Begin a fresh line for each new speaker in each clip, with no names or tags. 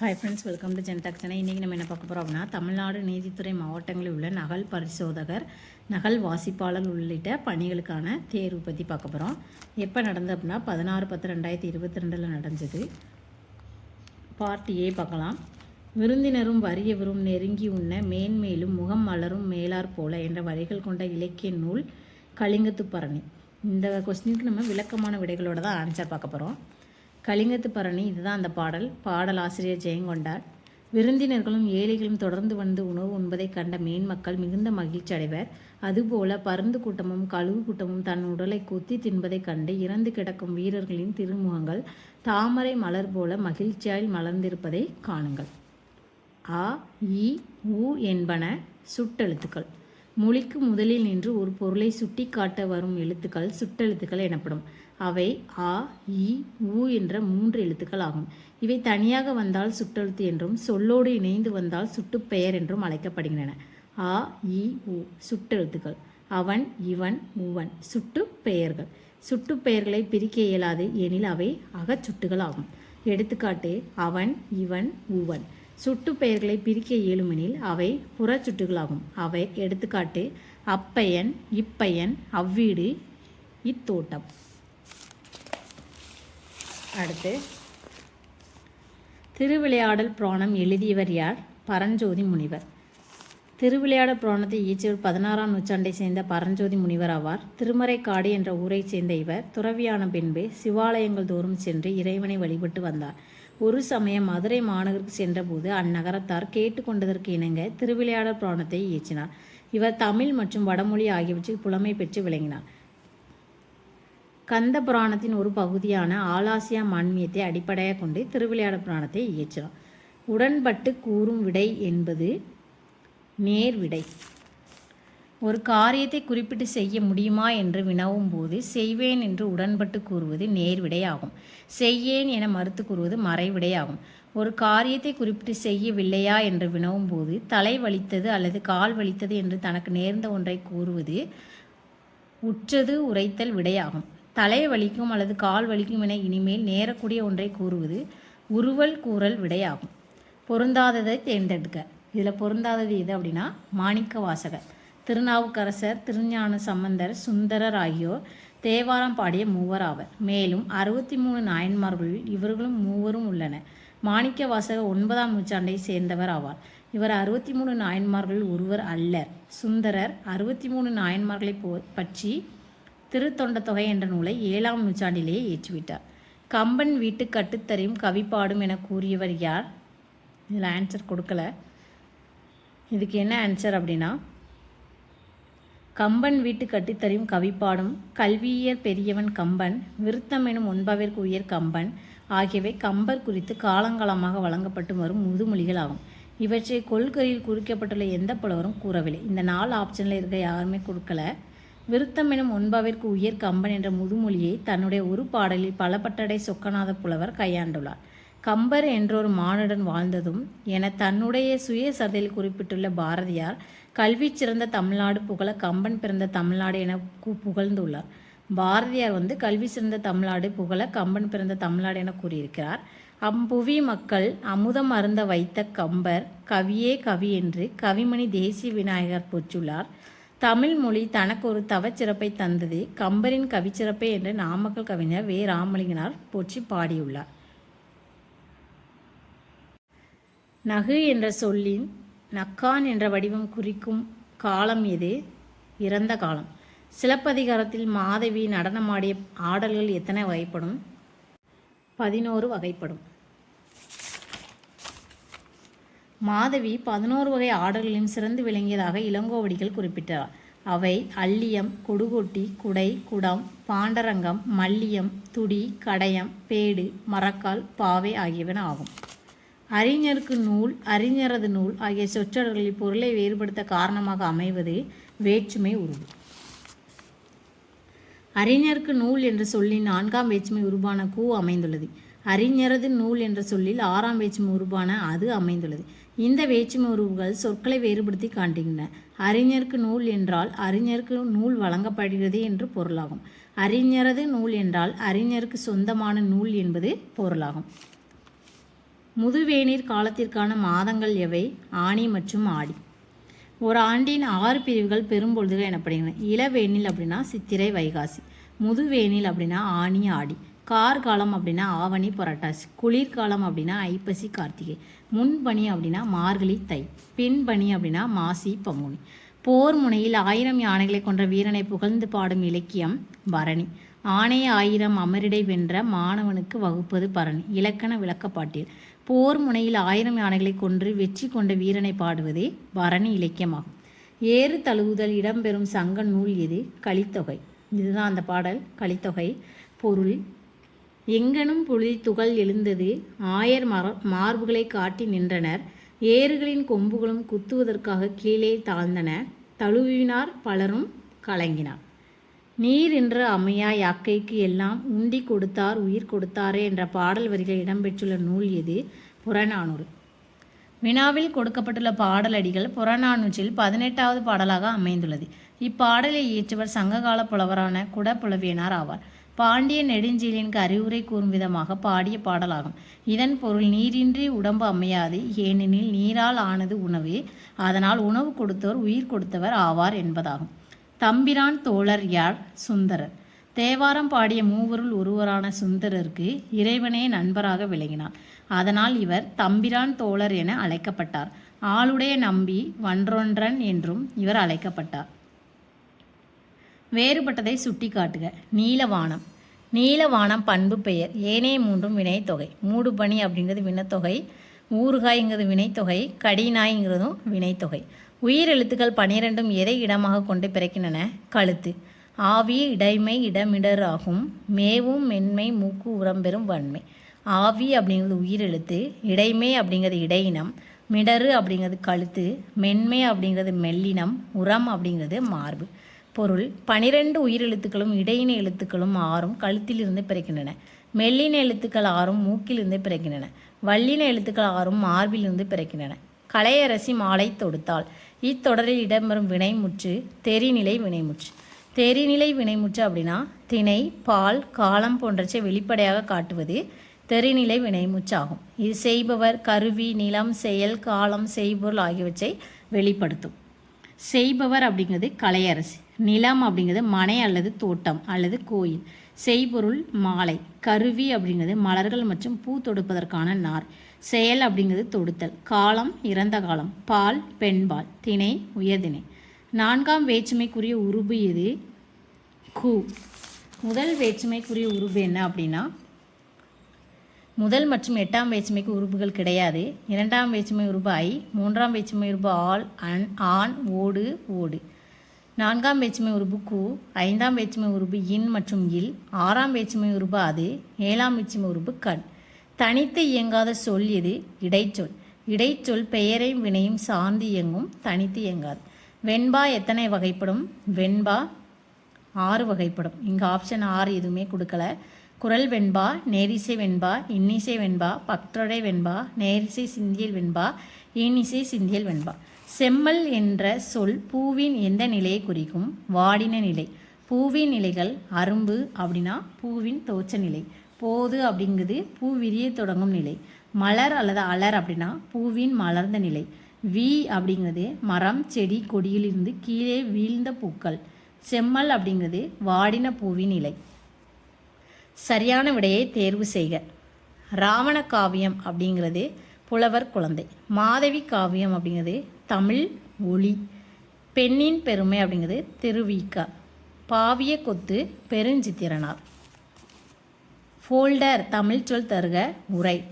Hi friends welcome to Gentalk channel இன்றைக்கி நம்ம என்ன பார்க்க போகிறோம் அப்படின்னா தமிழ்நாடு நீதித்துறை மாவட்டங்களில் உள்ள நகல் பரிசோதகர் நகல் வாசிப்பாளர் உள்ளிட்ட பணிகளுக்கான தேர்வு பற்றி பார்க்க போகிறோம் எப்போ நடந்தது அப்படின்னா பதினாறு பத்து ரெண்டாயிரத்தி இருபத்தி ரெண்டில் நடந்தது. பார்ட் ஏ பார்க்கலாம். விருந்தினரும் வறியவரும் நெருங்கி உண்ண மேன்மேலும் முகம் மலரும் மேலார் போல என்ற வரிகள் கொண்ட இலக்கிய நூல் கலிங்கத்துப்பரணி. இந்த கொஸ்டினுக்கு நம்ம விளக்கமான விடைகளோடு தான் ஆன்சர் பார்க்க போகிறோம் கலிங்கத்து பரணி இதுதான் அந்த பாடல். பாடல் ஆசிரியர் ஜெயங்கொண்டார் விருந்தினர்களும் ஏழைகளும் தொடர்ந்து வந்து உணவு உண்பதைக் கண்ட மேன்மக்கள் மிகுந்த மகிழ்ச்சி அடைவர். அதுபோல பருந்து கூட்டமும் கழுவு கூட்டமும் தன் உடலை கொத்தி தின்பதைக் கண்டு இறந்து கிடக்கும் வீரர்களின் திருமுகங்கள் தாமரை மலர் போல மகிழ்ச்சியால் மலர்ந்திருப்பதை காணுங்கள். அ இ உ என்பன சுட்டெழுத்துக்கள். மொழிக்கு முதலில் நின்று ஒரு பொருளை சுட்டிக்காட்ட வரும் எழுத்துக்கள் சுட்டெழுத்துக்கள் எனப்படும். அவை ஆ இ உ என்ற மூன்று எழுத்துக்கள் ஆகும் இவை தனியாக வந்தால் சுட்டெழுத்து என்றும் சொல்லோடு இணைந்து வந்தால் சுட்டுப்பெயர் என்றும் அழைக்கப்படுகின்றன. ஆ இ உ சுட்டெழுத்துக்கள். அவன் இவன் உவன் சுட்டு பெயர்கள். சுட்டு பெயர்களை பிரிக்க இயலாது எனில் அவை அகச்சுட்டுகள் ஆகும் எடுத்துக்காட்டு அவன் இவன் உவன். சுட்டு பெயர்களை பிரிக்க இயலுமெனில் அவை புறச்சுட்டுகளாகும் அவை எடுத்துக்காட்டு அப்பையன் இப்பையன் அவ்வீடு இத்தோட்டம். அடுத்து திருவிளையாடல் புராணம் எழுதியவர் யார்? பரஞ்சோதி முனிவர். திருவிளையாடல் புராணத்தை இயற்றியவர் பதினாறாம் நூற்றாண்டை சேர்ந்த பரஞ்சோதி முனிவர் ஆவார். திருமறைக்காடு என்ற ஊரைச் சேர்ந்த இவர் துறவியான பின்பு சிவாலயங்கள் தோறும் சென்று இறைவனை வழிபட்டு வந்தார். ஒரு சமயம் மதுரை மாநகருக்கு சென்றபோது அந்நகரத்தார் கேட்டுக்கொண்டதற்கு இணங்க திருவிளையாடல் புராணத்தை இயற்றினார். இவர் தமிழ் மற்றும் வடமொழி ஆகியவற்றில் புலமை பெற்று விளங்கினார். கந்த புராணத்தின் ஒரு பகுதியான ஆலாசியா மான்மியத்தை அடிப்படையாக கொண்டு திருவிளையாட புராணத்தை இயற்றினார் உடன்பட்டு கூறும் விடை என்பது நேர் விடை. ஒரு காரியத்தை குறிப்பிட்டு செய்ய முடியுமா என்று வினவும் போது செய்வேன் என்று உடன்பட்டு கூறுவது நேர்விடை ஆகும் செய்யேன் என மறுத்து கூறுவது மறைவிடை ஆகும் ஒரு காரியத்தை குறிப்பிட்டு செய்யவில்லையா என்று வினவும் போது தலை வலித்தது அல்லது கால் வலித்தது என்று தனக்கு நேர்ந்த ஒன்றை கூறுவது உற்றது உரைத்தல் விடையாகும். தலை வலிக்கும் அல்லது கால் வலிக்கும் என இனிமேல் நேரக்கூடிய ஒன்றை கூறுவது உருவல் கூறல் விடையாகும். பொருந்தாததை தேர்ந்தெடுக்க. இதில் பொருந்தாதது எது அப்படின்னா மாணிக்க வாசகர் திருநாவுக்கரசர் திருஞான சம்பந்தர் சுந்தரர் ஆகியோர் தேவாரம் பாடிய மூவர் ஆவர். மேலும் அறுபத்தி மூணு நாயன்மார்களில் இவர்களும் மூவரும் உள்ளனர் மாணிக்க வாசகர் ஒன்பதாம் நூற்றாண்டை சேர்ந்தவர் ஆவார். இவர் அறுபத்தி மூணு நாயன்மார்களில் ஒருவர் அல்லர். சுந்தரர் அறுபத்தி மூணு நாயன்மார்களை போ பற்றி திருத்தொண்ட தொகை என்ற நூலை ஏழாம் நூற்றாண்டிலேயே ஏற்றிவிட்டார். கம்பன் வீட்டு கட்டுத்தறியும் கவிப்பாடும் என கூறியவர் யார்? இதில் ஆன்சர் கொடுக்கல. இதுக்கு என்ன ஆன்சர் அப்படின்னா கம்பன் வீட்டு கட்டித்தறியும் கவிப்பாடும் கல்வியர் பெரியவன் கம்பன் விருத்தம் எனும் ஒன்பவிற்கு உயர் கம்பன் ஆகியவை கம்பர் குறித்து காலங்காலமாக வழங்கப்பட்டு வரும் முதுமொழிகள் ஆகும். இவற்றை கொள்கையில் குறிக்கப்பட்டுள்ள எந்த புலவரும் கூறவில்லை. இந்த நாலு ஆப்ஷனில் இருக்க யாருமே கொடுக்கல. விருத்தம் எனும் ஒன்பாவிற்கு உயர் கம்பன் என்ற முதுமொழியை தன்னுடைய ஒரு பாடலில் பலபட்டடை சொக்கநாத புலவர் கையாண்டுள்ளார். கம்பர் என்றொரு மானுடன் வாழ்ந்ததும் என தன்னுடைய சுயசதையில் குறிப்பிட்டுள்ள பாரதியார் கல்வி சிறந்த தமிழ்நாடு புகழ கம்பன் பிறந்த தமிழ்நாடு என கு- புகழ்ந்துள்ளார். பாரதியார் வந்து கல்வி சிறந்த தமிழ்நாடு புகழ கம்பன் பிறந்த தமிழ்நாடு என கூறியிருக்கிறார். அம்புவி மக்கள் அமுதம் அருந்த வைத்த கம்பர் கவியே கவி என்று கவிமணி தேசிய விநாயகர் போற்றுள்ளார். தமிழ் மொழி தனக்கு ஒரு தவச்சிறப்பை தந்தது. கம்பரின் கவிச்சிறப்பை என்று நாமக்கல் கவிஞர் வே. ராமலிங்கனார் போற்றி பாடியுள்ளார். நகு என்ற சொல்லின் நக்கான் என்ற வடிவம் குறிக்கும் காலம் எது? இறந்த காலம். சிலப்பதிகாரத்தில் மாதவி நடனமாடிய ஆடல்கள் எத்தனை வகைப்படும்? பதினோரு வகைப்படும். மாதவி பதினோரு வகை ஆடல்களிலும் சிறந்து விளங்கியதாக இளங்கோவடிகள் குறிப்பிட்டார். அவை அள்ளியம் கொடுகொட்டி குடை குடம் பாண்டரங்கம் மல்லியம் துடி கடையம் பேடு மரக்கால் பாவை ஆகியவன ஆகும். அறிஞருக்கு நூல் அறிஞரது நூல் ஆகிய சொற்றொடர்களில் பொருளை வேறுபடுத்த காரணமாக அமைவது வேற்றுமை உருவு அறிஞருக்கு நூல் என்ற சொல்லின் நான்காம் வேற்றுமை உருவான கூ அமைந்துள்ளது. அறிஞரது நூல் என்ற சொல்லில் ஆறாம் வேற்றுமை உருவான அது அமைந்துள்ளது. இந்த வேற்றுமை சொற்களை வேறுபடுத்தி காட்டுகின்றன. அறிஞருக்கு நூல் என்றால் அறிஞருக்கு நூல் வழங்கப்படுகிறது என்று பொருளாகும். அறிஞரது நூல் என்றால் அறிஞருக்கு சொந்தமான நூல் என்பது பொருளாகும். முதுவேநீர் காலத்திற்கான மாதங்கள் எவை? ஆனி மற்றும் ஆடி. ஒரு ஆண்டின் ஆறு பிரிவுகள் பெரும்பொழுதுகள் எனப்படுகின்றன. இளவேனில் அப்படின்னா சித்திரை வைகாசி. முதுவேனில் அப்படின்னா ஆணி ஆடி. கார்காலம் அப்படின்னா ஆவணி புரட்டாசி. குளிர்காலம் அப்படின்னா ஐப்பசி கார்த்திகை. முன்பனி அப்படின்னா மார்கழி தை. பின்பணி அப்படின்னா மாசி பங்குனி. போர் முனையில் ஆயிரம் யானைகளை கொன்ற வீரனை புகழ்ந்து பாடும் இலக்கியம் பரணி. ஆணை ஆயிரம் அமரிடை வென்ற மாணவனுக்கு வகுப்பது பரணி. இலக்கண விளக்கப்பாட்டியல். போர் முனையில் ஆயிரம் யானைகளை கொன்று வெற்றி கொண்ட வீரனை பாடுவதே பரணி இலக்கியமாகும். ஏறு தழுவுதல் இடம்பெறும் சங்க நூல் எது? கலித்தொகை இதுதான் அந்த பாடல். கலித்தொகை பொருள். எங்கனும் புழுதி துகள் எழுந்தது. ஆயர் மர மார்புகளை காட்டி நின்றனர். ஏறுகளின் கொம்புகளும் குத்துவதற்காக கீழே தாழ்ந்தன. தழுவினார் பலரும் கலங்கினார். நீர் என்று அமையா யாக்கைக்கு எல்லாம் உண்டி கொடுத்தார் உயிர் கொடுத்தாரே என்ற பாடல் வரிகள் இடம்பெற்றுள்ள நூல் எது? புறநானூறு. வினாவில் கொடுக்கப்பட்டுள்ள பாடலடிகள் புறநானூற்றில் பதினெட்டாவது பாடலாக அமைந்துள்ளது. இப்பாடலை இயற்றுவர் சங்ககால புலவரான குடப்புலவியனார் ஆவார். பாண்டிய நெடுஞ்செழியனுக்கு அறிவுரை கூறும் விதமாக பாடிய பாடலாகும். இதன் பொருள் நீரின்றி உடம்பு அமையாது ஏனெனில் நீரால் ஆனது உணவு. அதனால் உணவு கொடுத்தோர் உயிர் கொடுத்தவர் ஆவார் என்பதாகும். தம்பிரான் தோழர் யார்? சுந்தரர். தேவாரம் பாடிய மூவருள் ஒருவரான சுந்தரருக்கு இறைவனே நண்பராக விளங்கினார். அதனால் இவர் தம்பிரான் தோழர் என அழைக்கப்பட்டார். ஆளுடைய நம்பி வன்றொன்றன் என்றும் இவர் அழைக்கப்பட்டார். வேறுபட்டதை சுட்டி காட்டுக நீலவானம். நீலவானம் பண்பு பெயர். ஏனைய மூன்றும் வினைத்தொகை. மூடுபனி அப்படிங்கிறது வினத்தொகை. ஊறுகாய்ங்கிறது வினைத்தொகை. கடிநாய்ங்கிறதும் வினைத்தொகை. உயிர் எழுத்துக்கள் பனிரெண்டும் எதை இடமாக கொண்டு பிறக்கின்றன? கழுத்து. ஆவி இடைமை இடமிடர் ஆகும். மேவும் மென்மை மூக்கு உரம்பெறும் வன்மை. ஆவி அப்படிங்கிறது உயிர் எழுத்து இடைமை அப்படிங்கிறது இடையினம். மிடரு அப்படிங்கிறது கழுத்து. மென்மை அப்படிங்கிறது மெல்லினம். உரம் அப்படிங்கிறது மார்பு. பொருள் பனிரெண்டு உயிரெழுத்துக்களும் இடையின எழுத்துக்களும் ஆறும் கழுத்திலிருந்து பிறக்கின்றன. மெல்லின எழுத்துக்கள் ஆறும் மூக்கிலிருந்து பிறக்கின்றன. வல்லின எழுத்துக்கள் ஆறும் மார்பிலிருந்து பிறக்கின்றன. கலையரசி மாலை தொடுத்தாள். இத்தொடரில் இடம்பெறும் வினைமுற்று தெரிநிலை வினைமுற்று. தெரிநிலை வினைமுற்று அப்படின்னா திணை பால் காலம் போன்றவற்றை வெளிப்படையாக காட்டுவது தெரிநிலை வினைமுற்றாகும். இது செய்பவர் கருவி நிலம் செயல் காலம் செய்பொருள் ஆகியவற்றை வெளிப்படுத்தும். செய்பவர் அப்படிங்கிறது கலையரசி. நிலம் அப்படிங்கிறது மனை அல்லது தோட்டம் அல்லது கோயில். செய்பொருள் மாலை. கருவி அப்படிங்கிறது மலர்கள் மற்றும் பூ தொடுப்பதற்கான நார். செயல் அப்படிங்கிறது தொடுத்தல். காலம் இறந்த காலம். பால் பெண்பால். திணை உயர்திணை. நான்காம் வேற்றுமைக்குரிய உருபு இது கு. முதல் வேற்றுமைக்குரிய உருபு என்ன அப்படின்னா முதல் மற்றும் எட்டாம் வேற்றுமைக்கு உறுப்புகள் கிடையாது. இரண்டாம் வேற்றுமை உறுப்பு ஐ மூன்றாம் வேற்றுமை உறுப்பு ஆல் அன் ஆண் ஓடு ஓடு. நான்காம் வேற்றுமை உறுப்பு கு ஐந்தாம் வேற்றுமை உறுப்பு இன் மற்றும் இல். ஆறாம் வேற்றுமை உறுப்பு அது ஏழாம் வேற்றுமை உறுப்பு கண். தனித்து இயங்காத சொல் இது இடைச்சொல். இடைச்சொல் பெயரையும் வினையும் சார்ந்து இயங்கும் தனித்து இயங்காது. வெண்பா எத்தனை வகைப்படும்? வெண்பா ஆறு வகைப்படும். இங்கே ஆப்ஷன் ஆறு எதுவுமே கொடுக்கல. குரல் வெண்பா நேரிசை வெண்பா இன்னிசை வெண்பா பக்தொடை வெண்பா நேரிசை சிந்தியல் வெண்பா இன்னிசை சிந்தியல் வெண்பா. செம்மல் என்ற சொல் பூவின் எந்த நிலையை குறிக்கும்? வாடின நிலை. பூவின் நிலைகள் அரும்பு அப்படின்னா பூவின் தோச்ச நிலை. போது அப்படிங்கிறது பூ விரிய தொடங்கும் நிலை. மலர் அல்லது அலர் அப்படின்னா பூவின் மலர்ந்த நிலை. வி அப்படிங்கிறது மரம் செடி கொடியிலிருந்து கீழே வீழ்ந்த பூக்கள். செம்மல் அப்படிங்கிறது வாடின பூவின் நிலை. சரியான விடையை தேர்வு செய்க. ராவண காவியம் அப்படிங்கிறது புலவர் குழந்தை. மாதவி காவியம் அப்படிங்கிறது தமிழ் ஒளி. பெண்ணின் பெருமை அப்படிங்கிறது திருவிக்கா. பாவிய கொத்து பெருஞ்சித்திரனார். ஃபோல்டர் தமிழ் சொல் தருக உரை.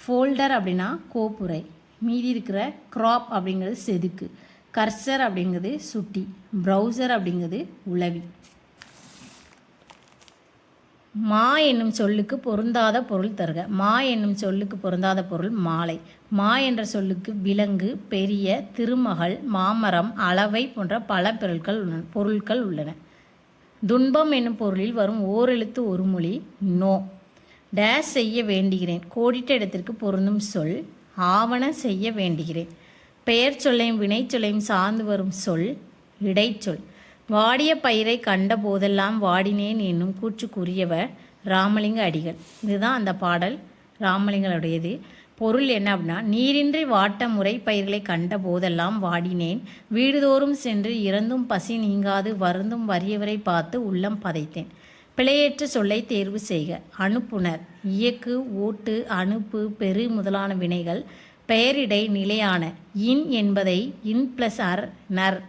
ஃபோல்டர் அப்படின்னா கோப்புரை. மீதி இருக்கிற க்ராப் அப்படிங்கிறது செதுக்கு. கர்சர் அப்படிங்கிறது சுட்டி. ப்ரௌசர் அப்படிங்கிறது உளவி. மா என்னும் சொல்லுக்கு பொருந்தாத பொருள் தருக. மா என்னும் சொல்லுக்கு பொருந்தாத பொருள் மாலை. மா என்ற சொல்லுக்கு விலங்கு பெரிய திருமகள் மாமரம் அளவை போன்ற பல பொருட்கள் உள்ளன பொருட்கள் உள்ளன. துன்பம் என்னும் பொருளில் வரும் ஓரெழுத்து ஒரு மொழி நோ. டேஷ் செய்ய வேண்டுகிறேன். கோடிட்ட இடத்திற்கு பொருந்தும் சொல் ஆவண செய்ய வேண்டுகிறேன். பெயர் சொல்லையும் வினை சொல்லையும் சார்ந்து வரும் சொல் இடைச்சொல். வாடிய பயிரை கண்ட போதெல்லாம் வாடினேன் என்னும் கூற்று கூறியவர் ராமலிங்க அடிகள். இதுதான் அந்த பாடல் ராமலிங்கனுடையது. பொருள் என்ன அப்படின்னா நீரின்றி வாட்ட முறை பயிர்களை கண்ட போதெல்லாம் வாடினேன். வீடுதோறும் சென்று இறந்தும் பசி நீங்காது வருந்தும் வறியவரை பார்த்து உள்ளம் பதைத்தேன். பிழையற்ற சொல்லை தேர்வு செய்க. அனுப்புனர் இயக்கு ஓட்டு அனுப்பு பெரு முதலான வினைகள் பெயரிடை நிலையான இன் என்பதை இன் பிளஸ் அர் நர்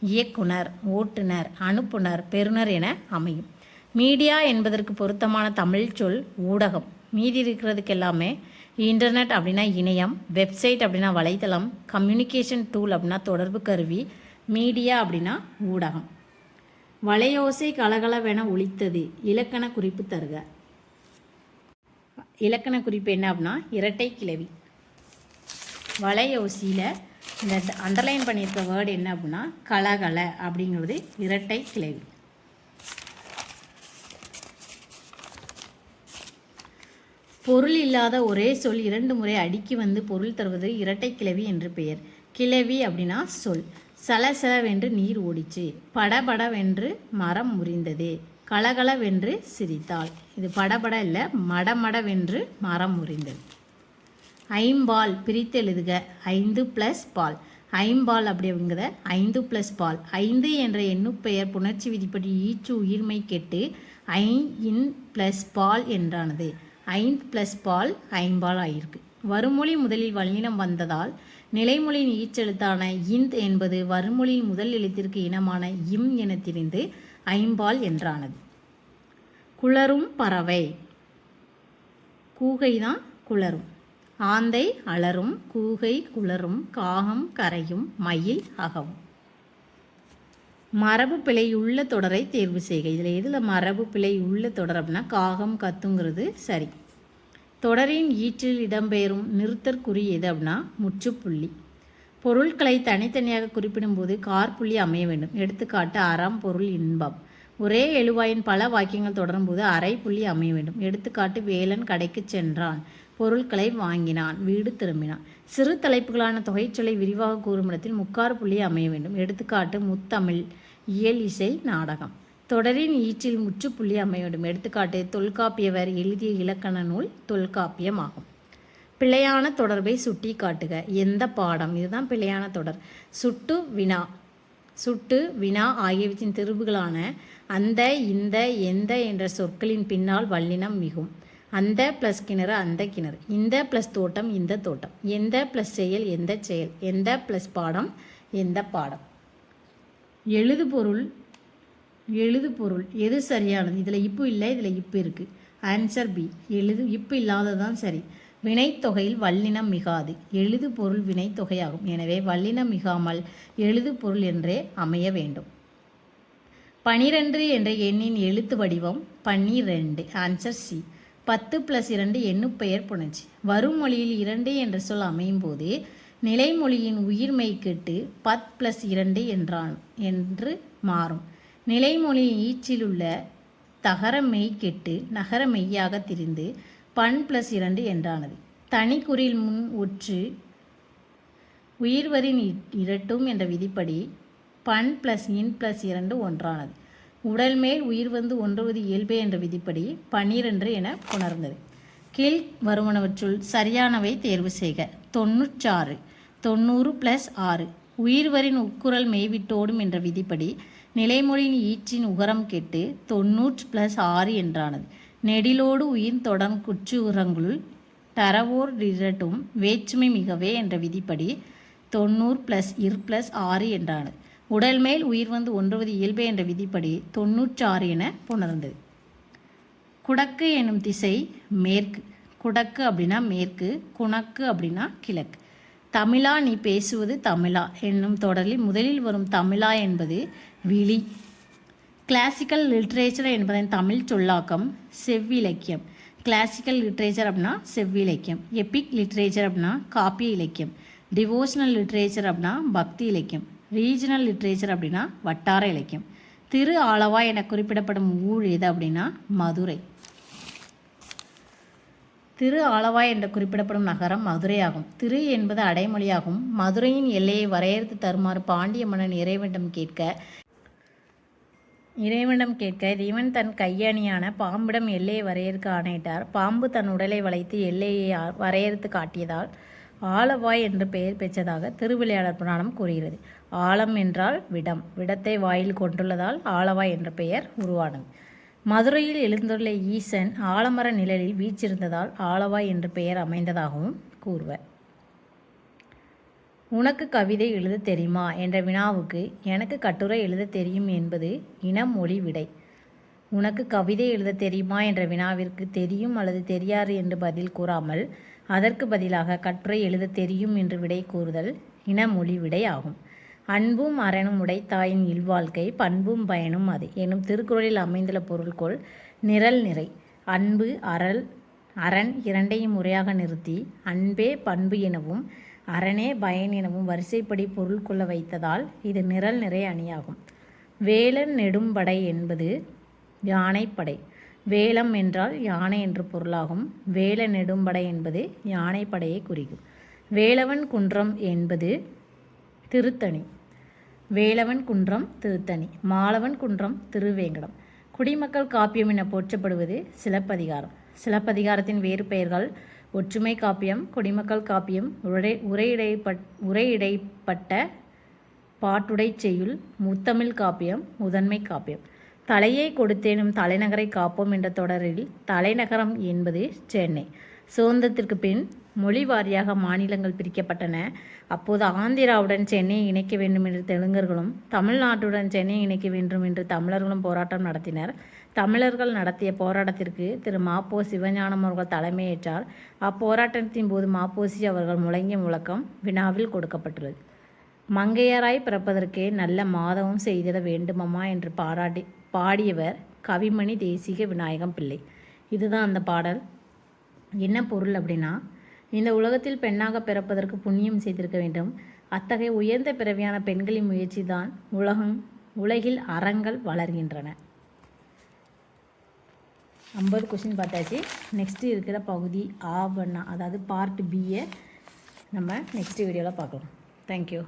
இயக்குனர் ஓட்டுனர் அனுப்புனர் பெறுநர் என அமையும். மீடியா என்பதற்கு பொருத்தமான தமிழ் சொல் ஊடகம். மீதி இருக்கிறதுக்கு எல்லாமே இன்டர்நெட் அப்படின்னா இணையம் வெப்சைட் அப்படின்னா வலைத்தளம் கம்யூனிகேஷன் டூல் அப்படின்னா தொடர்பு கருவி மீடியா அப்படின்னா ஊடகம். வலையோசை கலகலவென ஒழித்தது இலக்கண குறிப்பு தருக. இலக்கண குறிப்பு என்ன அப்படின்னா இரட்டை கிளவி. வலையோசியில் இந்த அண்டர்லைன் பண்ணியிருக்க வேர்டு என்ன அப்படின்னா கலகல அப்படிங்கிறது இரட்டை கிளவி. பொருள் இல்லாத ஒரே சொல் இரண்டு முறை அடுக்கி வந்து பொருள் தருவது இரட்டை கிளவி என்று பெயர். கிளவி அப்படின்னா சொல். சலசலவென்று நீர் ஓடிச்சு படபடவென்று மரம் முறிந்தது கலகலவென்று சிரித்தாள். இது படபட இல்லை மடமடவென்று மரம் முறிந்தது. ஐம்பால் பிரித்து எழுதுக. ஐந்து ப்ளஸ் பால். ஐம்பால் அப்படிங்கிறத ஐந்து ப்ளஸ் பால். ஐந்து என்ற எண்ணுப்பெயர் புணர்ச்சி விதிப்படி ஈச்சு உயிர்மை கெட்டு ஐ இன் ப்ளஸ் பால் என்றானது. ஐந்து ப்ளஸ் பால் ஐம்பால் ஆயிருக்கு. வருமொழி முதலில் வல்லினம் வந்ததால் நிலைமொழியின் ஈச்செழுத்தான இந்த் என்பது வருமொழியின் முதல் எழுத்திற்கு இனமான இம் என தெரிந்து ஐம்பால் என்றானது. குளரும் பறவை. கூகை தான் குளரும் ஆந்தை அலரும் கூகை குளரும் காகம் கரையும் மயில் அகவும். மரபு பிழை உள்ள தொடரை தேர்வு செய்க. இதில் எதில் மரபு பிழை உள்ள தொடர் அப்படின்னா காகம் கத்துங்கிறது சரி. தொடரின் ஈற்றில் இடம்பெயரும் நிறுத்தற்குறி எது அப்படின்னா முற்றுப்புள்ளி. பொருட்களை தனித்தனியாக குறிப்பிடும்போது கார்புள்ளி அமைய வேண்டும். எடுத்துக்காட்டு அறம் பொருள் இன்பம். ஒரே எழுவாயின் பல வாக்கியங்கள் தொடரும்போது அரை புள்ளி அமைய வேண்டும். எடுத்துக்காட்டு வேலன் கடைக்கு சென்றான். பொருட்களை வாங்கினான் வீடு திரும்பினான். சிறு தலைப்புகளான தொகைச்சொலை விரிவாக கூறும் இடத்தில் முக்காறு புள்ளி அமைய வேண்டும். எடுத்துக்காட்டு முத்தமிழ் இயல் இசை நாடகம். தொடரின் ஈற்றில் முற்றுப்புள்ளி அமைய வேண்டும். எடுத்துக்காட்டு தொல்காப்பியவர் எழுதிய இலக்கண நூல் தொல்காப்பியம் ஆகும் பிழையான தொடர்பை சுட்டி காட்டுக எந்த பாடம்? இதுதான் பிழையான தொடர். சுட்டு வினா சுட்டு வினா ஆகியவற்றின் திருவுகளான அந்த இந்த எந்த என்ற சொற்களின் பின்னால் வல்லினம் மிகும். அந்த ப்ளஸ் கிணறு அந்த கிணறு. இந்த ப்ளஸ் தோட்டம் இந்த தோட்டம். எந்த ப்ளஸ் செயல் எந்த செயல். எந்த ப்ளஸ் பாடம் எந்த பாடம். எழுது பொருள் எழுது பொருள். எது சரியானது? இதில் இப்பு இல்லை இதில் இப்பு இருக்குது ஆன்சர் பி எழுது இப்பு இல்லாததான் சரி. வினைத்தொகையில் வல்லினம் மிகாது. எழுது பொருள் வினைத்தொகையாகும். எனவே வல்லினம் மிகாமல் எழுது பொருள் என்றே அமைய வேண்டும். பனிரெண்டு என்ற எண்ணின் எழுத்து வடிவம் பன்னிரெண்டு ஆன்சர் சி பத்து ப்ளஸ் இரண்டு எண்ணுப்பெயர் புணர்ச்சி வரும் மொழியில் இரண்டு என்ற சொல் அமையும் போது நிலைமொழியின் உயிர்மை கெட்டு பத் ப்ளஸ் இரண்டு என்றான் என்று மாறும். நிலைமொழியின் ஈச்சில் உள்ள தகர மெய் கெட்டு நகர மெய்யாக திரிந்து பன் ப்ளஸ் இரண்டு என்றானது. தனிக்குறில் முன் ஒற்று உயிர்வரின் இரட்டும் என்ற விதிப்படி பன் ப்ளஸ் இன் ப்ளஸ் இரண்டு ஒன்றானது. உடல் மேல் உயிர் வந்து ஒன்றுவது இயல்பே என்ற விதிப்படி பன்னிரண்டு என புணர்ந்தது. கீழ் வருவனவற்றுள் சரியானவை தேர்வு செய்க. தொண்ணூற்றாறு தொண்ணூறு ப்ளஸ் ஆறு உயிர்வரின் உட்குரல் மெய்விட்டோடும் என்ற விதிப்படி நிலைமொழியின் ஈற்றின் உகரம் கெட்டு தொண்ணூற்று ப்ளஸ் ஆறு என்றானது. நெடிலோடு உயிர் தொடர் குற்று உரங்களுள் தரவோர் இரட்டும் வேற்றுமை மிகவே என்ற விதிப்படி தொண்ணூறு ப்ளஸ் இர் ப்ளஸ் ஆறு என்றானது. உடல் மேல் உயிர் வந்து ஒன்றுவது இயல்பே என்ற விதிப்படி தொண்ணூற்றாறு என புணர்ந்தது. குடக்கு எனும் திசை மேற்கு. குடக்கு அப்படின்னா மேற்கு குணக்கு அப்படின்னா கிழக்கு. தமிழா நீ பேசுவது தமிழா என்னும் தொடரில் முதலில் வரும் தமிழா என்பது விழி. கிளாசிக்கல் லிட்ரேச்சர் என்பதன் தமிழ் சொல்லாக்கம் செவ்விலக்கியம். கிளாசிக்கல் லிட்ரேச்சர் அப்படின்னா செவ்விலக்கியம். எபிக் லிட்ரேச்சர் அப்படின்னா காப்பிய இலக்கியம். டிவோஷனல் லிட்ரேச்சர் அப்படின்னா பக்தி இலக்கியம். ரீஜனல் லிட்ரேச்சர் அப்படின்னா வட்டார இலக்கியம். திரு ஆளவா என குறிப்பிடப்படும் ஊர் எது அப்படின்னா மதுரை. திரு ஆளவா என்று குறிப்பிடப்படும் நகரம் மதுரையாகும் திரு என்பது அடைமொழியாகும். மதுரையின் எல்லையை வரையறுத்து தருமாறு பாண்டிய மன்னன் இறைவனிடம் கேட்க இறைவனிடம் கேட்க இறைவன் தன் கையணியான பாம்பிடம் எல்லையை வரையறுக்க ஆணையிட்டார். பாம்பு தன் உடலை வளைத்து எல்லையை வரையறுத்து காட்டியதால் ஆளவாய் என்று பெயர் பெற்றதாக திருவிளையாடற் புராணம் கூறுகிறது. ஆழம் என்றால் விடம். விடத்தை வாயில் கொண்டுள்ளதால் ஆலவாய் என்ற பெயர் உருவானது. மதுரையில் எழுந்துள்ள ஈசன் ஆலமர நிழலில் வீச்சிருந்ததால் ஆலவாய் என்ற பெயர் அமைந்ததாகவும் கூறுவர். உனக்கு கவிதை எழுத தெரியுமா? என்ற வினாவுக்கு எனக்கு கட்டுரை எழுத தெரியும் என்பது இனமொழி விடை. உனக்கு கவிதை எழுத தெரியுமா? என்ற வினாவிற்கு தெரியும் அல்லது தெரியாது என்று பதில் கூறாமல் அதற்கு பதிலாக கட்டுரை எழுத தெரியும் என்று விடை கூறுதல் இனமொழி விடை ஆகும். அன்பும் அறனும் உடைத்தாயின் இல்வாழ்க்கை பண்பும் பயனும் அது. எனும் திருக்குறளில் அமைந்துள்ள பொருள்கோள் நிரல் நிறை. அன்பு அறல் அரண் இரண்டையும் முறையாக நிறுத்தி அன்பே பண்பு எனவும் அரணே பயன் எனவும் வரிசைப்படி பொருள் கொள்ள வைத்ததால் இது நிரல் நிறை அணியாகும். வேலன் நெடும்படை என்பது யானைப்படை. வேலம் என்றால் யானை என்று பொருளாகும். வேல நெடும்படை என்பது யானைப்படையை குறிக்கும். வேலவன் குன்றம் என்பது திருத்தணி. வேலவன் குன்றம் திருத்தணி. மாலவன் குன்றம் திருவேங்கடம். குடிமக்கள் காப்பியம் என போற்றப்படுவது சிலப்பதிகாரம். சிலப்பதிகாரத்தின் வேறு பெயர்கள் ஒற்றுமை காப்பியம் குடிமக்கள் காப்பியம் உரை உரையிடைப்பட் உரையிடைப்பட்ட பாட்டுடை செய்யுள் முத்தமிழ் காப்பியம் முதன்மை காப்பியம். தலையை கொடுத்தேனும் தலைநகரை காப்போம் என்ற தொடரில் தலைநகரம் என்பது சென்னை. சுதந்திரத்திற்கு பின் மொழி வாரியாக மாநிலங்கள் பிரிக்கப்பட்டன. அப்போது ஆந்திராவுடன் சென்னையை இணைக்க வேண்டும் என்று தெலுங்கர்களும் தமிழ்நாட்டுடன் சென்னையை இணைக்க வேண்டும் என்று தமிழர்களும் போராட்டம் நடத்தினர். தமிழர்கள் நடத்திய போராட்டத்திற்கு திரு. மாப்போ சிவஞானம் அவர்கள் தலைமையேற்றார். அப்போராட்டத்தின் போது மாப்போசி அவர்கள் முழங்கிய முழக்கம் வினாவில் கொடுக்கப்பட்டுள்ளது. மங்கையராய் பிறப்பதற்கே நல்ல மாதவும் செய்திட வேண்டுமம்மா என்று பாராட்டி பாடியவர் கவிமணி தேசிக விநாயகம் பிள்ளை. இதுதான் அந்த பாடல். என்ன பொருள் அப்படின்னா இந்த உலகத்தில் பெண்ணாக பிறப்பதற்கு புண்ணியம் செய்திருக்க வேண்டும். அத்தகைய உயர்ந்த பிறவியான பெண்களின் முயற்சி தான் உலகம் உலகில் அறங்கள் வளர்கின்றன. ஐம்பது கொஷின் பார்த்தாச்சு. நெக்ஸ்ட்டு இருக்கிற பகுதி ஆவண்ணா அதாவது பார்ட் பியை நம்ம நெக்ஸ்ட் வீடியோவில் பார்க்கலாம். தேங்க்யூ